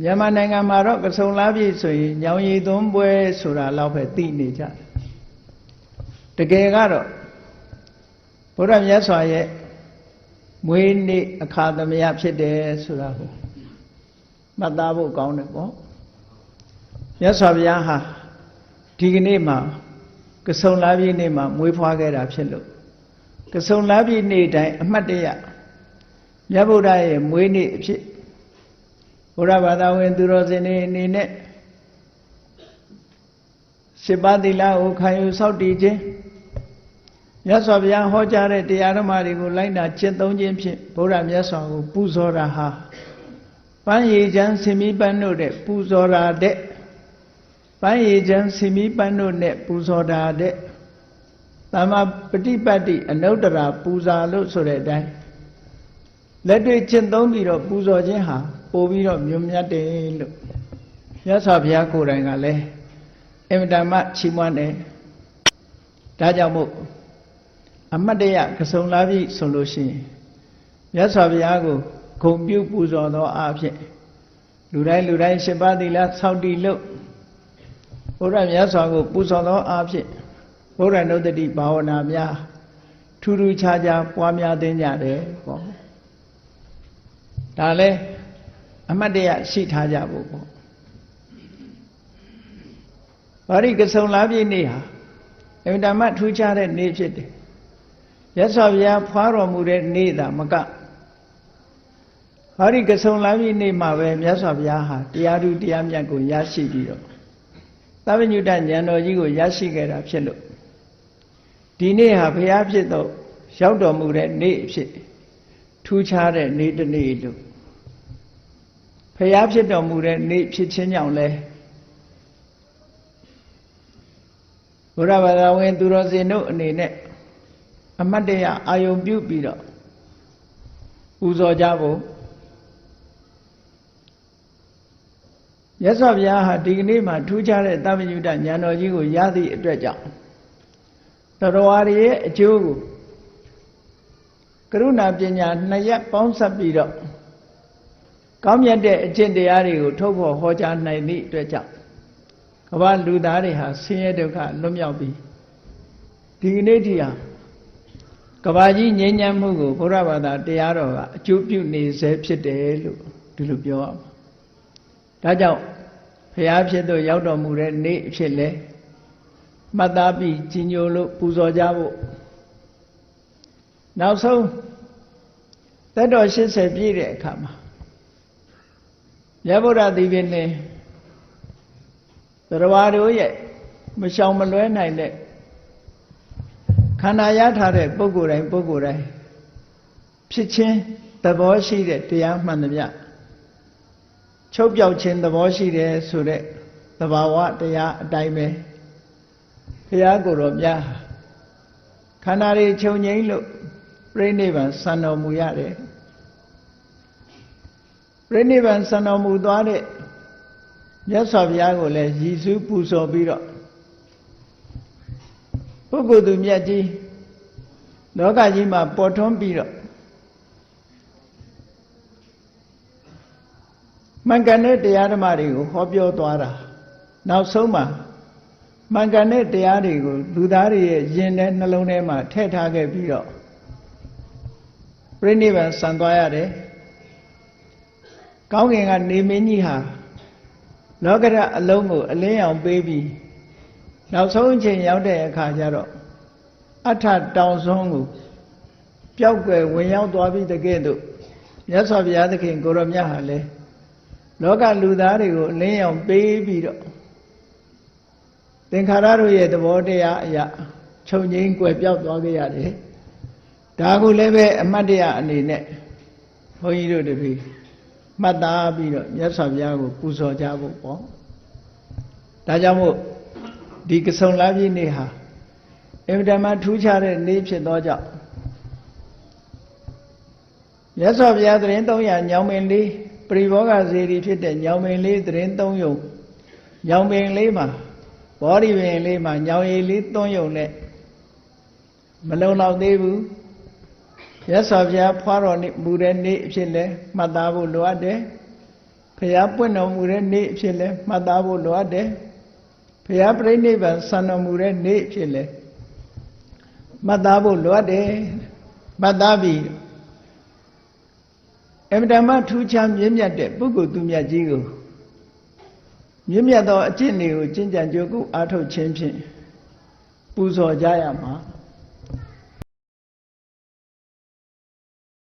မြန်မာနိုင်ငံမှာတော့ကဆုံလားပြည့်ဆိုရင်ညောင်ရည်သွန်းပွဲဆိုတာလောက်ပဲသိနေကြတယ်တကယ်ကတော့ဘုရားမြတ်စွာရဲ့မွေးနေ့အခါသမယဖြစ်တယ်ဆိုတာကိုမှတ်သားဖို့ကောင်းတယ်ပေါ့မြတ်စွာဘုရားဟာဒီကနေ့မှာကဆုံလားပြည့်နေ့မှာမွေးဖွားခဲ့တာဖြစ်လို့ကဆုံလားပြည့်နေ့တိုင်းအမှတ်တရမြတ်ဗုဒ္ဓရဲ့မွေးနေ့အဖြစ် ဘုရားဘာသာဝင် သူတော်စင်တွေအနေနဲ့ရှစ်ပါးသီလကိုခံယူစောင့်တည်ခြင်းမြတ်စွာဘုရားဟောကြားတဲ့တရားဓမ္မတွေကိုလိုက်နာကျင့်သုံးခြင်းဖြင့်ဘုရားမြတ်စွာကို ပူဇော်တာဟာပန်းရည်ချမ်းဆင်မီးပန်းတို့တဲ့ပူဇော်တာတဲ့ပန်းရည်ချမ်းဆင်မီးပန်းတို့နဲ့ပူဇော်တာတဲ့သမ္မာပฏิပတ်တိအနုတ္တရာပူဇာလို့ဆိုတဲ့အတိုင်း လက်တွေ့ကျင့်သုံးပြီးတော့ပူဇော်ခြင်းဟာပို့ပြီးတော့မြုံမြတ်တယ်လို့မြတ်စွာဘုရားကိုယ်တိုင်ကလည်းအင်မတန်မှချီးမွမ်းတယ်ဒါကြောင့်မို့အမတ်တရကဆုံလာပြီဆိုလို့ရှိရင်မြတ်စွာဘုရားကိုဂုံပြုပူဇော်သောအားဖြင့်လူတိုင်းလူတိုင်းရှင်ပါးသီလဆောက်တည်လို့ဘုရားမြတ်စွာကိုပူဇော်သောအားဖြင့်ဘုရားနုတ္တိဘာဝနာများထူးထူးခြားခြားပွားများသိကြတယ်ပေါ့ ဒါလည်းအမတ်တရရှိထားကြဖို့ပေါ့ဘာရိကဆုံလာပြည့်နေ့ဟာအင်တာမထူးခြားတဲ့နေ့ဖြစ်တယ်ရသော်ဗျာဖွားတော်မူတဲ့နေ့သာမကဟာရိကဆုံလာပြည့်နေ့မှာပဲမြတ်စွာဘုရားဟာတရားသူတရားမြတ်ကိုရရှိပြီးတော့သဗ္ဗညုတဉာဏ်တော်ကြီးကိုရရှိခဲ့တာဖြစ်လို့ဒီနေ့ဟာဘုရားဖြစ်တော့ရောက်တော်မူတဲ့နေ့ဖြစ်ထူးခြားတဲ့နေ့တစ်နေ့လို့ ဖျားဖြစ်တော်မူတဲ့နေ့ဖြစ်ခြင်းကြောင့်လဲဘုရားဘာသာဝင် သူတော်စင်တို့အနေနဲ့အမတ်တရအာယုံပြုပြီးတော့ပူဇော်ကြဖို့ရသော်ဘုရားဟာဒီကနေ့မှာထူးခြားတဲ့သဗ္ဗညုတဉာဏ်တော်ကြီးကိုရသည့်အတွက်ကြောင့်တော်ရရဲ့အကျိုးကိုကရုဏာပညာနှစ်ရပ်ပေါင်းစပ်ပြီးတော့ ကောင်းမြတ်တဲ့အကျင့်တရားတွေကိုထုတ်ဖော်ဟောကြားနိုင်သည့်အတွက်ကြောင့်ကမ္ဘာလူသားတွေဟာဆင်းရဲဒုက္ခလွတ်မြောက်ပြီးဒီကနေ့တည်းဟာကမ္ဘာကြီးငြိမ်းချမ်းမှုကိုဘုရားဘာသာတရားတော်ကအကျိုးပြုနေစေဖြစ်တယ်လို့ဒီလိုပြောရမှာဒါကြောင့်ဖျားဖြစ်သို့ရောက်တော်မူတဲ့နေ့အဖြစ်လဲမှတ်သားပြီးကြီးညိုလို့ပူဇော်ကြဖို့နောက်ဆုံးသက်တော်80ပြည့်တဲ့အခါမှာ မြတ်ဗုဒ္ဓသီပင်နဲ့တရားတို့ရဲ့မရှောင်မလွဲနိုင်တဲ့ခန္ဓာရထားတဲ့ပုဂ္ဂိုလ်တိုင်းပုဂ္ဂိုလ်တိုင်းဖြစ်ချင်းသဘောရှိတဲ့တရားမှန်သမျှချုပ်ပြောက်ခြင်းသဘောရှိတယ်ဆိုတဲ့သဘာဝတရားအတိုင်းပဲဘုရားကိုယ်တော်မြတ်ခန္ဓာတွေခြုံငိမ့်လို့ပြိဋိဘံစံတော်မူရတယ် ပြိဋိဘံစံတော်မူသွားတဲ့မြတ်စွာဘုရားကိုလည်းရည်စူးပူဇော်ပြီးတော့ပုဂ္ဂိုလ်သူမြတ်ကြီးလောကကြီးမှာပေါ်ထွန်းပြီးတော့မှန်ကန်တဲ့တရားဓမ္မတွေကိုဟောပြောသွားတာနောက်ဆုံးမှာမှန်ကန်တဲ့တရားတွေကိုလူသားတွေရဲ့ယင်တဲ့နှလုံးထဲမှာထည့်ထားခဲ့ပြီးတော့ပြိဋိဘံဆံသွားရတယ် ကောင်းကင်ကနေမင်းကြီးဟာလောကရအလုံးကိုအလင်းအောင်ပေးပြီးနောက်ဆုံးအချိန်ရောက်တဲ့အခါကျတော့အထတောင်ဆုံးကိုပျောက်ွယ်ဝင်ရောက်သွားပြီးတကယ်တော့မြတ်စွာဘုရားသခင်ကိုရောမြတ်ဟာလေလောကလူသားတွေကိုအလင်းအောင်ပေးပြီးတော့သင်္ခါရတို့ရဲ့သဘောတရားအရာခြုံငိမ့်ကွယ်ပြောက်သွားခဲ့ရတယ်ဒါကိုလည်းပဲအမတ်တရားအနေနဲ့ဘုန်းကြီးတို့တပည့် မှတ်သားပြီးတော့မြတ်စွာဘုရားကိုပူဇော်ကြဖို့ပေါ့ဒါကြောင့်မို့ဒီကဆုံလာပြည့်နေ့ဟာအင်မတန်မှထူးခြားတဲ့နေ့ဖြစ်သောကြောင့်မြတ်စွာဘုရားသတင်း300ညောင်ပင်လေးပရိဘောဂဇေဒီဖြစ်တဲ့ညောင်ပင်လေးသတင်း3ယုံညောင်ပင်လေးမှာဘောဓိပင်လေးမှာညောင်ရည်လေး3ယုံနဲ့မလုံလောက်သေးဘူး ရသော်ဘုရားဖွားတော်မူတဲ့နေ့အဖြစ်လဲမှတ်သားဖို့လိုအပ်တယ်ဖះပွင့်တော်မူတဲ့နေ့အဖြစ်လဲမှတ်သားဖို့လိုအပ်တယ်ဖះပြိဋိဘံဆံတော်မူတဲ့နေ့အဖြစ်လဲမှတ်သားဖို့လိုအပ်တယ်မှတ်သားပြီးအမြဲတမ်းထူးခြားမြင့်မြတ်တဲ့ပုဂ္ဂိုလ်သူမြတ်ကြီးကိုမြင့်မြတ်သောအကျင့်တွေကိုကျင့်ကြံကြိုးကုအားထုတ်ခြင်းဖြင့်ပူဇော်ကြရမှာ